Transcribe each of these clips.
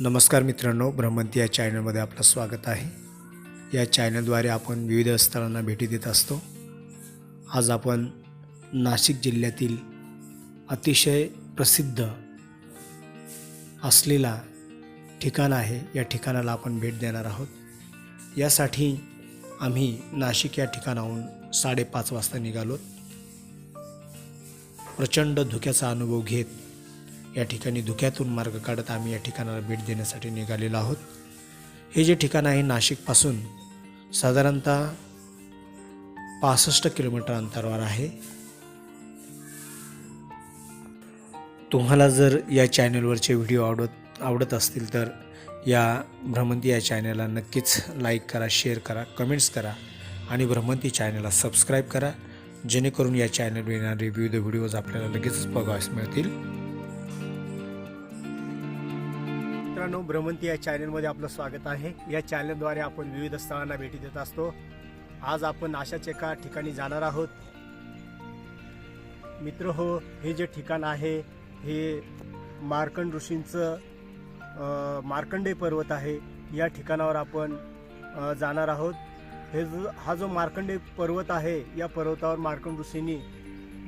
नमस्कार मित्रांनो भ्रमंती या चॅनलमध्ये आपलं स्वागत आहे. या चॅनलद्वारे आपण विविध स्थळांना भेटी देत असतो. आज आपण नाशिक जिल्ह्यातील अतिशय प्रसिद्ध असलेला ठिकाण आहे. या ठिकाणाला आपण भेट देणार आहोत. यासाठी आम्ही नाशिक या ठिकाणाहून साडेपाच वाजता निघालो प्रचंड धुक्याचा अनुभव घेत या ठिकाणी धुक्यातून मार्ग काढत आम्ही या ठिकाणाला भेट देण्यासाठी निघालेलो आहोत. हे जे ठिकाण आहे नाशिकपासून साधारणतः पासष्ट किलोमीटर अंतरावर आहे. तुम्हाला जर या चॅनलवरचे व्हिडिओ आवडत आवडत असतील तर या भ्रमंती या चॅनलला नक्कीच लाईक करा शेअर करा कमेंट्स करा आणि भ्रमंती चॅनलला सबस्क्राईब करा. जेणेकरून या चॅनलवर येणारे विविध व्हिडिओज आपल्याला लगेचच बघावयास मिळतील. मित्रांनो भ्रमंती या चॅनलमध्ये आपलं स्वागत आहे. या चॅनलद्वारे आपण विविध स्थळांना भेटी देत असतो. आज आपण अशाच एका ठिकाणी जाणार आहोत. मित्र हो हे जे ठिकाण आहे हे मार्कंड ऋषींचं मार्कंडे मार्कंडेय पर्वत आहे. या ठिकाणावर आपण जाणार आहोत. हे जो हा जो मार्कंडेय पर्वत आहे या पर्वतावर मार्कंड ऋषींनी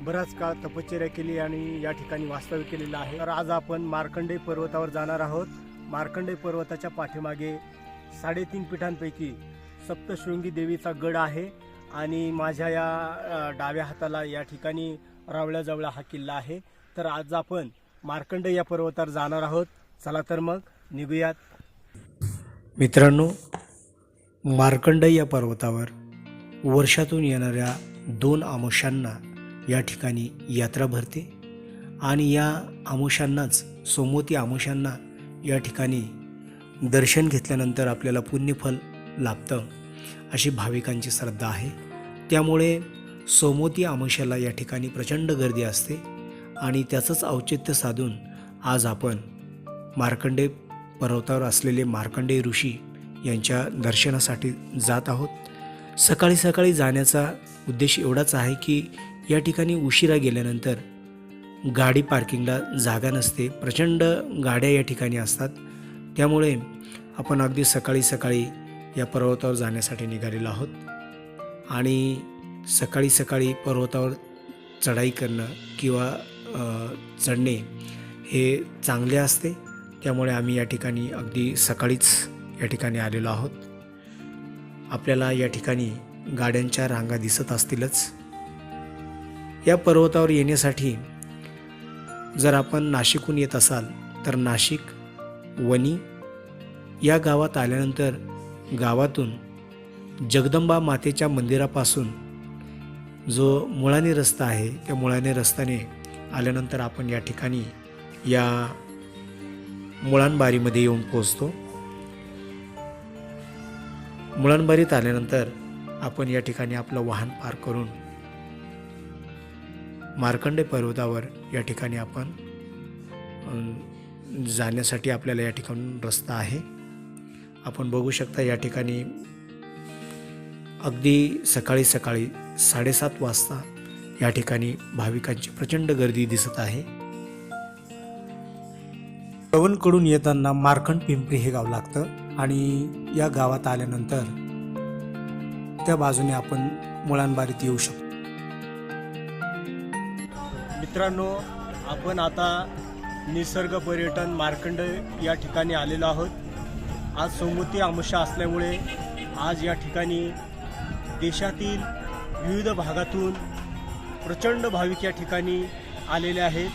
बराच काळ तपश्चर्या केली आणि या ठिकाणी वास्तव्य केलेलं आहे. तर आज आपण मार्कंडेय पर्वतावर जाणार आहोत. मार्कंडे पर्वताच्या पाठीमागे साडेतीन पीठांपैकी सप्तशृंगी देवीचा गड आहे आणि माझ्या या डाव्या हाताला या ठिकाणी रावळ्याजवळ हा किल्ला आहे. तर आज आपण मार्कंडे या पर्वतावर जाणार आहोत. चला तर मग निघूयात. मित्रांनो मार्कंड या पर्वतावर वर्षातून येणाऱ्या दोन आमुष्यांना या ठिकाणी यात्रा भरते आणि या आमुष्यांनाच सोमवती आमुष्यांना या ठिकाणी दर्शन घेतल्यानंतर आपल्याला पुण्यफल लाभतं अशी भाविकांची श्रद्धा आहे. त्यामुळे सोमवती आमशाला या ठिकाणी प्रचंड गर्दी असते आणि त्याचंच औचित्य साधून आज आपण मार्कंडे पर्वतावर असलेले मार्कंडेय ऋषी यांच्या दर्शनासाठी जात आहोत. सकाळी सकाळी जाण्याचा उद्देश एवढाच आहे की या ठिकाणी उशिरा गेल्यानंतर गाडी पार्किंगला जागा नसते प्रचंड गाड्या या ठिकाणी असतात. त्यामुळे आपण अगदी सकाळी सकाळी या पर्वतावर जाण्यासाठी निघालेलो आहोत. आणि सकाळी सकाळी पर्वतावर चढाई करणं किंवा चढणे हे चांगले असते. त्यामुळे आम्ही या ठिकाणी अगदी सकाळीच या ठिकाणी आलेलो आहोत. आपल्याला या ठिकाणी गाड्यांच्या रांगा दिसत असतीलच. या पर्वतावर येण्यासाठी जर आपण नाशिकहून येत असाल तर नाशिक वणी या गावात आल्यानंतर गावातून जगदंबा मातेच्या मंदिरापासून जो मुळाने रस्ता आहे त्या मुळाने रस्त्याने आल्यानंतर आपण या ठिकाणी या मुळांबारीमध्ये येऊन पोचतो मुळांबारीत आल्यानंतर आपण या ठिकाणी आपलं वाहन पार करून मार्कंडे पर्वतावर या ठिकाणी आपण जाण्यासाठी आपल्याला या ठिकाणून रस्ता आहे. आपण बघू शकता या ठिकाणी अगदी सकाळी सकाळी साडेसात वाजता या ठिकाणी भाविकांची प्रचंड गर्दी दिसत आहे. पवनकडून येताना मार्कंड पिंपरी हे गाव लागतं आणि या गावात आल्यानंतर त्या बाजूने आपण मुळांबारीत येऊ शकतो. मित्रांनो आपण आता निसर्ग पर्यटन मार्कंड या ठिकाणी आलेलो आहोत. आज सोमवती अमावस्या असल्यामुळे आज या ठिकाणी देशातील विविध भागातून प्रचंड भाविक या ठिकाणी आलेले आहेत.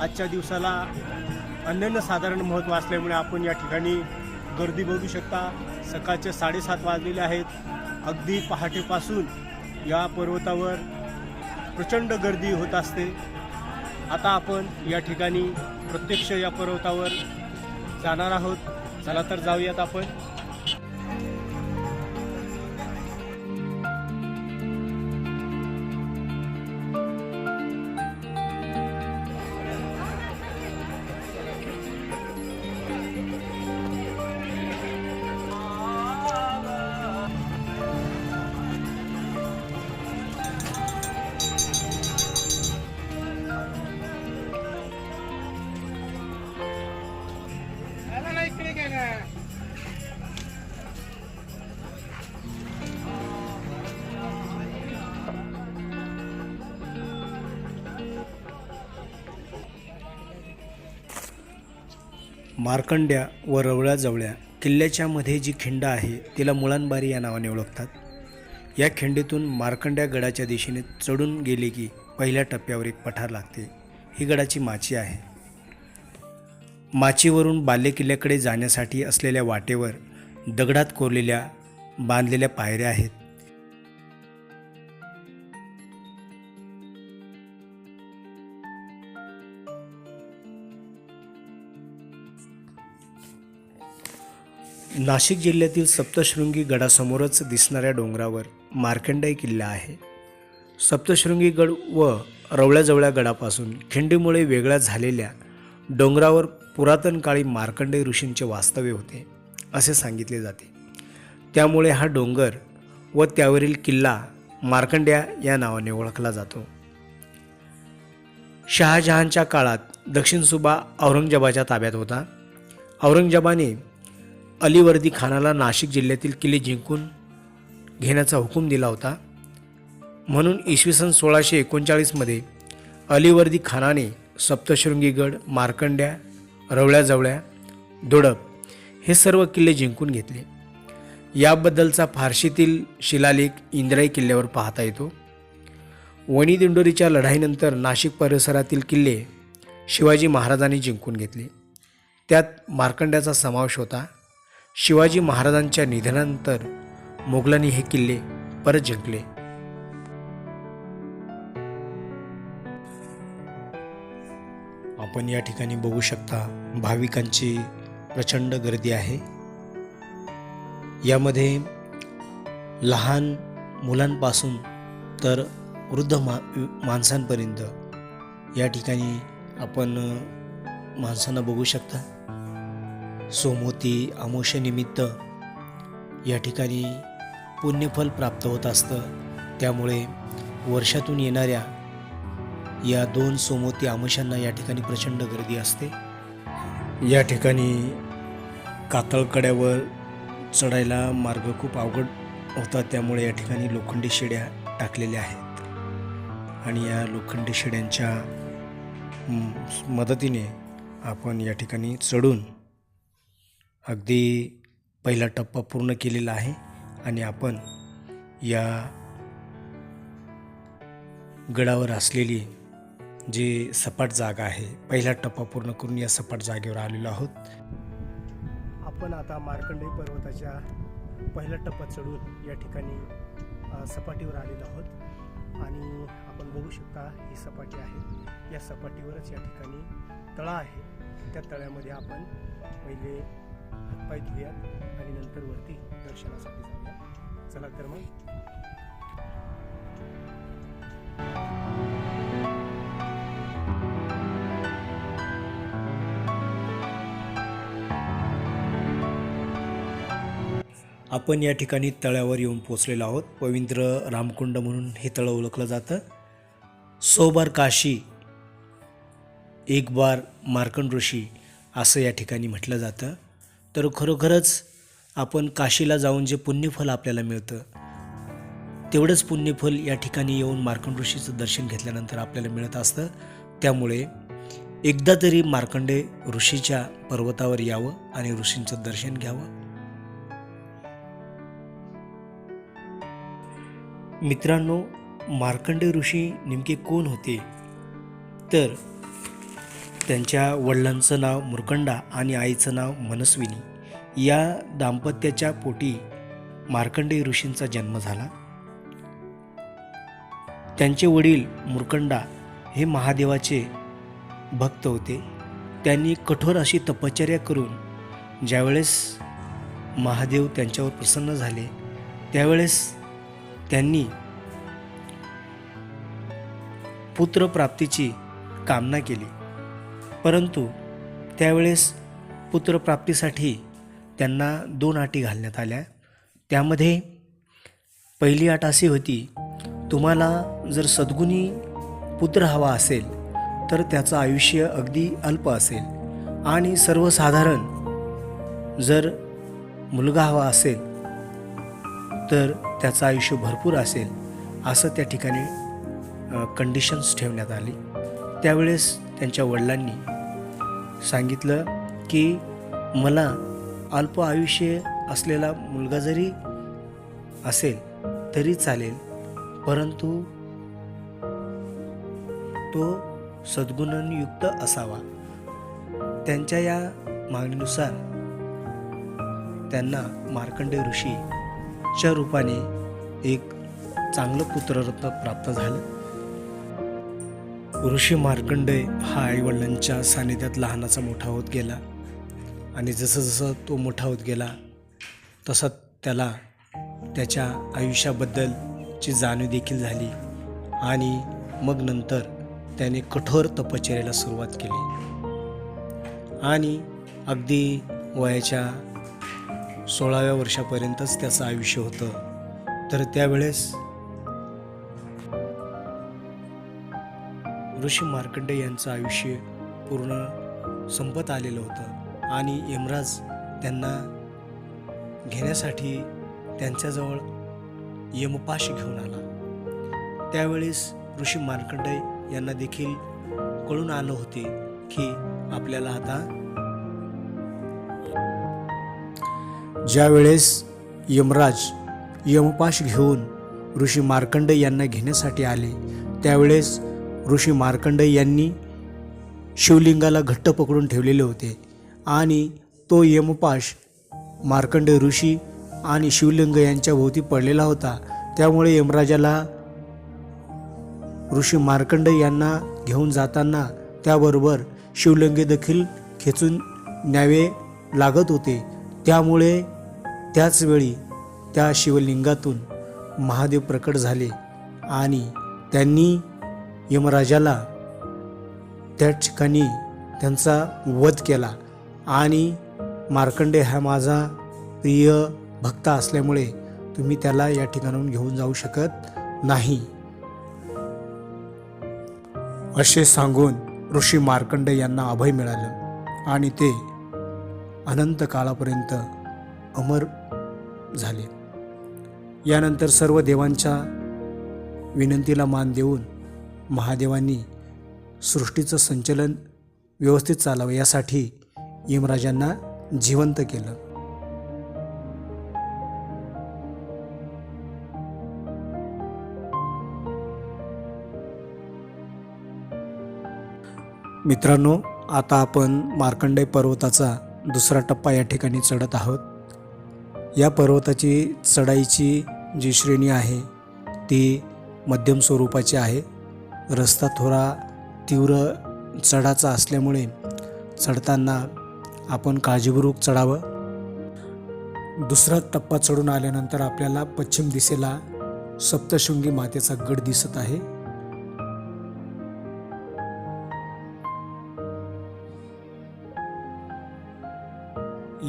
आजच्या दिवसाला अनन्य साधारण महत्त्व असल्यामुळे आपण या ठिकाणी गर्दी बघू शकता. सकाळचे साडेसात वाजलेले आहेत. अगदी पहाटेपासून या पर्वतावर प्रचंड गर्दी होत असते. आता आपण या ठिकाणी प्रत्यक्ष या पर्वतावर जाणार आहोत. चला तर जाऊयात आपण. मार्कंड्या व रवळ्याजवळ्या किल्ल्याच्या मध्ये जी खिंड आहे तिला मुळांबारी या नावाने ओळखतात. या खिंडीतून मार्कंड्या गडाच्या दिशेने चढून गेले की पहिल्या टप्प्यावर एक पठार लागते. ही गडाची माची आहे. माचीवरून बाल्य किल्ल्याकडे जाण्यासाठी असलेल्या वाटेवर दगडात कोरलेल्या बांधलेल्या पायऱ्या आहेत. नाशिक जिल्ह्यातील सप्तशृंगी गडासमोरच दिसणाऱ्या डोंगरावर मार्कंडेय किल्ला आहे. सप्तशृंगी गड व रवळ्याजवळ्या गडापासून खिंडीमुळे वेगळ्या झालेल्या डोंगरावर पुरातन काळी मार्कंडेय ऋषींचे वास्तव्य होते असे सांगितले जाते. त्यामुळे हा डोंगर व त्यावरील किल्ला मार्कंड्या या नावाने ओळखला जातो. शहाजहानच्या काळात दक्षिण सुबा औरंगजेबाच्या ताब्यात होता. औरंगजेबाने अलीवर्दी खानाला नाशिक जिल्ह्यातील किल्ले जिंकून घेण्याचा हुकूम दिला होता. म्हणून इसवी सन सोळाशे एकोणचाळीसमध्ये अलीवर्दी खानाने सप्तशृंगीगड मार्कंड्या रवळ्याजवळ्या दोडप हे सर्व किल्ले जिंकून घेतले. याबद्दलचा फारशीतील शिलालेख इंद्राई किल्ल्यावर पाहता येतो. वणी दिंडोरीच्या लढाईनंतर नाशिक परिसरातील किल्ले शिवाजी महाराजांनी जिंकून घेतले. त्यात मार्कंड्याचा समावेश होता. शिवाजी महाराजांच्या निधनानंतर मोगलांनी हे किल्ले परत जिंकले. आपण या ठिकाणी बघू शकता भाविकांची प्रचंड गर्दी आहे. यामध्ये लहान मुलांपासून तर वृद्ध मा माणसांपर्यंत या ठिकाणी आपण माणसांना बघू शकता. सोमवती अमावस्येनिमित्त या ठिकाणी पुण्यफल प्राप्त होत असतं. त्यामुळे वर्षातून येणाऱ्या या दोन सोमवती अमावस्यांना या ठिकाणी प्रचंड गर्दी असते. या ठिकाणी कातळकड्यावर चढायला मार्ग खूप अवघड होता. त्यामुळे या ठिकाणी लोखंडी शिड्या टाकलेल्या आहेत. आणि या लोखंडी शिड्यांच्या मदतीने आपण या ठिकाणी चढून अगदी पहिला टप्पा पूर्ण केलेला आहे आणि आपण या गडावर असलेली जी सपाट जागा आहे पहिला टप्पा पूर्ण करून या सपाट जागेवर आलेलो आहोत. आपण आता मार्कंडेय पर्वताच्या पहिला टप्पा चढून या ठिकाणी सपाटीवर आलेलो आहोत. आणि आपण बघू शकता ही सपाटी आहे. या सपाटीवरच या ठिकाणी तळा आहे. त्या तळ्यामध्ये आपण पहिले हातपाय धुयात आणि नंतर वरती दर्शनासाठी जाऊया. चला तर मग. आपण या ठिकाणी तळ्यावर येऊन पोचलेलो आहोत. पवित्र रामकुंड म्हणून हे तळं ओळखलं जातं. सोबार काशी एक बार मार्कंड ऋषी असं या ठिकाणी म्हटलं जातं. तर खरोखरच आपण काशीला जाऊन जे पुण्यफल आपल्याला मिळतं तेवढंच पुण्यफल या ठिकाणी येऊन मार्कंड ऋषीचं दर्शन घेतल्यानंतर आपल्याला मिळत असतं. त्यामुळे एकदा तरी मार्कंडे ऋषीच्या पर्वतावर यावं आणि ऋषींचं दर्शन घ्यावं. मित्रांनो मार्कंडे ऋषी नेमके कोण होते? तर त्यांच्या वडिलांचं नाव मुरकंडा आणि आईचं नाव मनस्विनी. या दाम्पत्याच्या पोटी मार्कंडेय ऋषींचा जन्म झाला. त्यांचे वडील मुरकंडा हे महादेवाचे भक्त होते. त्यांनी कठोर अशी तपश्चर्या करून ज्यावेळेस महादेव त्यांच्यावर प्रसन्न झाले त्यावेळेस त्यांनी पुत्रप्राप्तीची कामना केली. परंतु त्यावेळेस पुत्रप्राप्तीसाठी त्यांना दोन अटी घालण्यात आल्या. त्यामध्ये पहिली अट अशी होती तुम्हाला जर सद्गुणी पुत्र हवा असेल तर त्याचं आयुष्य अगदी अल्प असेल. आणि सर्वसाधारण जर मुलगा हवा असेल तर त्याचं आयुष्य भरपूर असेल असं त्या ठिकाणी कंडिशन्स ठेवण्यात आली. त्यावेळेस त्यांच्या वडिलांनी सांगितलं की मला अल्प आयुष्य असलेला मुलगा जरी असेल तरी चालेल परंतु तो सद्गुणांयुक्त असावा. त्यांच्या या मागणीनुसार त्यांना मार्कंडेय ऋषीच्या रूपाने एक चांगलं पुत्ररत्न प्राप्त झालं. ऋषी मार्कंडेय हा आईवडिलांच्या सानिध्यात लहानाचा मोठा होत गेला. आणि जसं जसं तो मोठा होत गेला तसा त्याला त्याच्या आयुष्याबद्दलची जाणीव देखील झाली आणि मग नंतर त्याने कठोर तपश्चर्याला सुरुवात केली. आणि अगदी वयाच्या सोळाव्या वर्षापर्यंतच त्याचं आयुष्य होतं. तर त्यावेळेस ऋषी मार्कंडे यांचं आयुष्य पूर्ण संपत आलेलं होतं. आणि यमराज त्यांना घेण्यासाठी त्यांच्याजवळ यमपाश घेऊन आला. त्यावेळेस ऋषी मार्कंडे यांना देखील कळून आलं होते की आपल्याला आता ज्या वेळेस यमराज यमपाश घेऊन ऋषी मार्कंडे यांना घेण्यासाठी आले त्यावेळेस ऋषी मार्कंड यांनी शिवलिंगाला घट्ट पकडून ठेवलेले होते. आणि तो यमपाश मार्कंड ऋषी आणि शिवलिंग यांच्या भोवती पडलेला होता. त्यामुळे यमराजाला ऋषी मार्कंड यांना घेऊन जाताना त्याबरोबर शिवलिंगे देखील खेचून न्यावे लागत होते. त्यामुळे त्याचवेळी त्या शिवलिंगातून महादेव प्रकट झाले आणि त्यांनी यमराजाला त्या ठिकाणी त्यांचा वध केला. आणि मार्कंडे हा माझा प्रिय भक्त असल्यामुळे तुम्ही त्याला या ठिकाणाहून घेऊन जाऊ शकत नाही. असे सांगून ऋषी मार्कंड यांना अभय मिळालं आणि ते अनंत काळापर्यंत अमर झाले. यानंतर सर्व देवांच्या विनंतीला मान देऊन महादेवांनी सृष्टीचं संचलन व्यवस्थित चालावं यासाठी यमराजांना जिवंत केलं. मित्रांनो आता आपण मार्कंडेय पर्वताचा दुसरा टप्पा या ठिकाणी चढत आहोत. या पर्वताची चढाईची जी श्रेणी आहे ती मध्यम स्वरूपाची आहे. रस्ता थोडा तीव्र चढाचा असल्यामुळे चढताना आपण काळजीपूर्वक चढावं. दुसरा टप्पा चढून आल्यानंतर आपल्याला पश्चिम दिशेला सप्तशृंगी मातेचा गड दिसत आहे.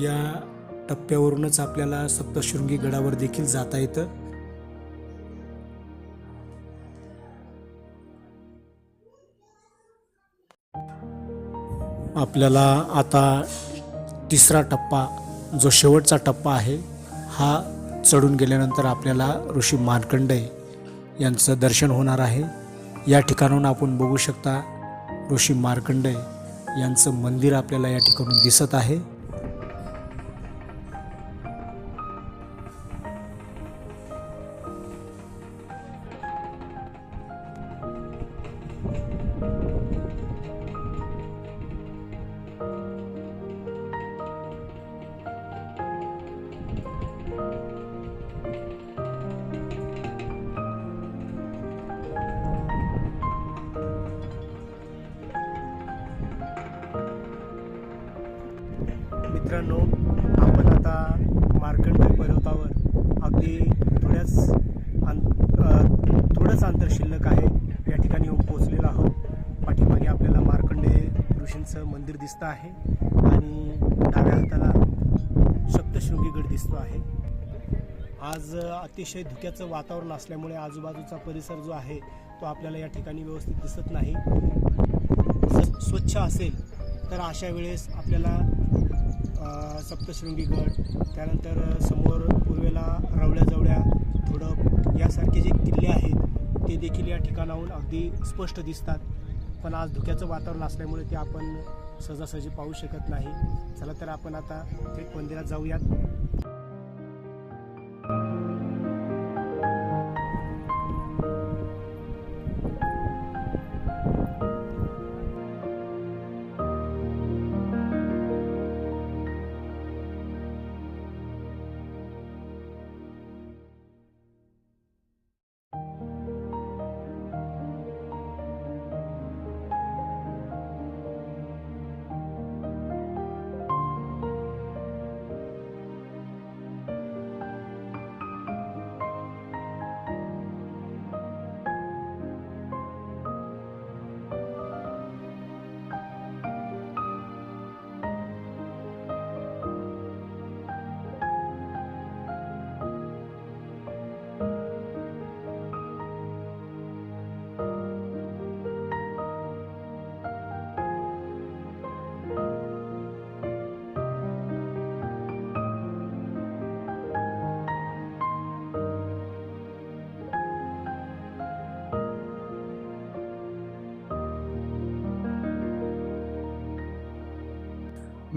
या टप्प्यावरूनच आपल्याला सप्तशृंगी गडावर देखील जाता येतं. आपल्याला आता तिसरा टप्पा जो शेवटचा टप्पा आहे हा चढून गेल्यानंतर आपल्याला ऋषी मार्कंडय यांचं दर्शन होणार आहे. या ठिकाणाहून आपण बघू शकता ऋषी मार्कंडेय यांचं मंदिर आपल्याला या ठिकाणून दिसत आहे. ऋषींचं मंदिर दिसतं आहे आणि डाव्या हाताला सप्तशृंगी गड दिसतो आहे. आज अतिशय धुक्याचं वातावरण असल्यामुळे आजूबाजूचा परिसर जो आहे तो आपल्याला या ठिकाणी व्यवस्थित दिसत नाही. जर स्वच्छ असेल तर अशा वेळेस आपल्याला सप्तशृंगीगड सप्तशृंगी गड त्यानंतर समोर पूर्वेला रवळ्याजवळ्या थोडं यासारखे जे किल्ले आहेत ते देखील या ठिकाणाहून अगदी स्पष्ट दिसतात. पण आज धुक्याचं वातावरण असल्यामुळे ते आपण सहजासहजी पाहू शकत नाही. चला तर आपण आता थेट मंदिरात जाऊयात.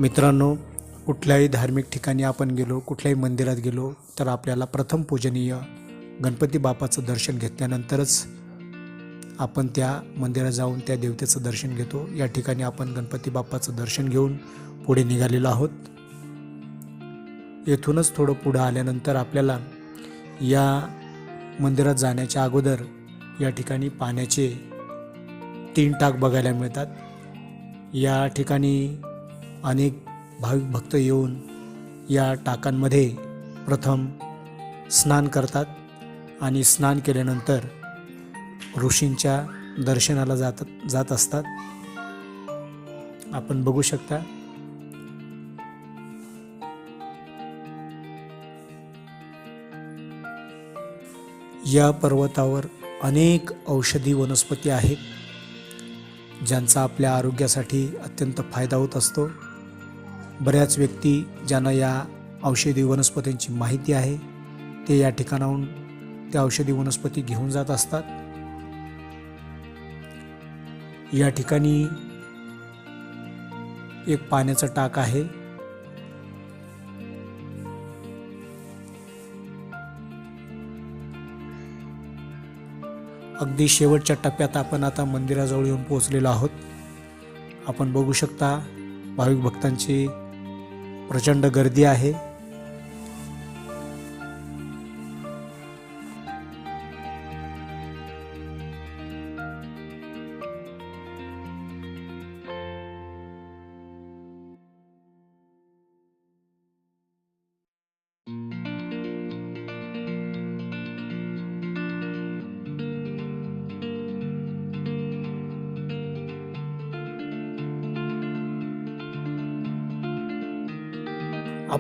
मित्रांनो कुठल्याही धार्मिक ठिकाणी आपण गेलो कुठल्याही मंदिरात गेलो तर आपल्याला प्रथम पूजनीय गणपती बापाचं दर्शन घेतल्यानंतरच आपण त्या मंदिरात जाऊन त्या देवतेचं दर्शन घेतो. या ठिकाणी आपण गणपती बाप्पाचं दर्शन घेऊन पुढे निघालेलो आहोत. येथूनच थोडं पुढं आल्यानंतर आपल्याला या मंदिरात जाण्याच्या अगोदर या ठिकाणी पाण्याचे तीन टाक बघायला मिळतात. या ठिकाणी अनेक भाविक भक्त येऊन या टाकांमध्ये प्रथम स्नान करतात आणि स्नान केल्यानंतर ऋषींच्या दर्शनाला जात जात असतात. आपण बघू शकता. या पर्वतावर अनेक औषधी वनस्पती आहेत ज्यांचा आपल्या आरोग्यासाठी अत्यंत फायदा होत असतो. बऱ्याच व्यक्ती ज्यांना या औषधी वनस्पतींची माहिती आहे ते या ठिकाणाहून त्या औषधी वनस्पती घेऊन जात असतात. या ठिकाणी एक पाण्याचं टाक आहे. अगदी शेवटच्या टप्प्यात आपण आता मंदिराजवळ येऊन पोहोचलेलो आहोत. आपण बघू शकता भाविक भक्तांची प्रचंड गर्दी आहे.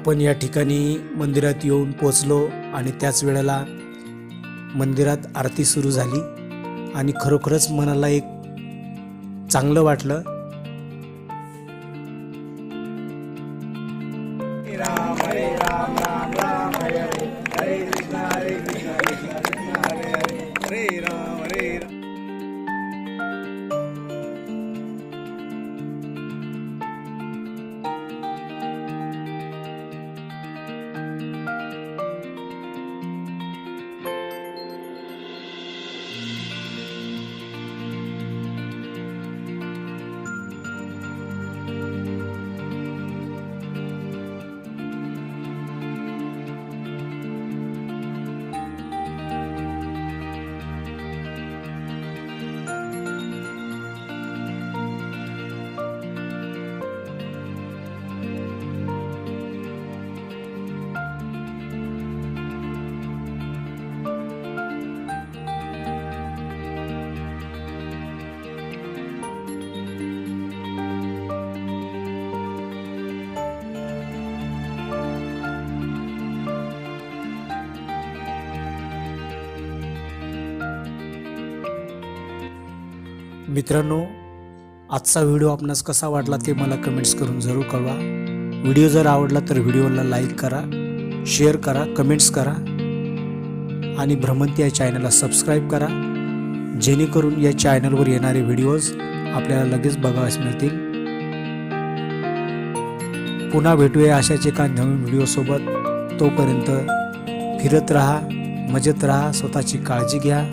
आपण या ठिकाणी मंदिरात येऊन पोचलो आणि त्याच वेळेला मंदिरात आरती सुरू झाली. आणि खरोखरच मनाला एक चांगलं वाटलं. मित्रांनो आजचा व्हिडिओ आपणास कसा वाटला ते मला कमेंट्स करून जरूर कळवा. व्हिडिओ जर आवडला तर व्हिडिओला लाईक करा शेअर करा कमेंट्स करा आणि भ्रमंती या चॅनलला सबस्क्राईब करा. जेणेकरून या चॅनलवर येणारे व्हिडिओज आपल्याला लगेच बघावयास मिळतील. पुन्हा भेटूया अशाच एका नवीन व्हिडिओसोबत तोपर्यंत फिरत राहा मजेत राहा स्वतःची काळजी घ्या.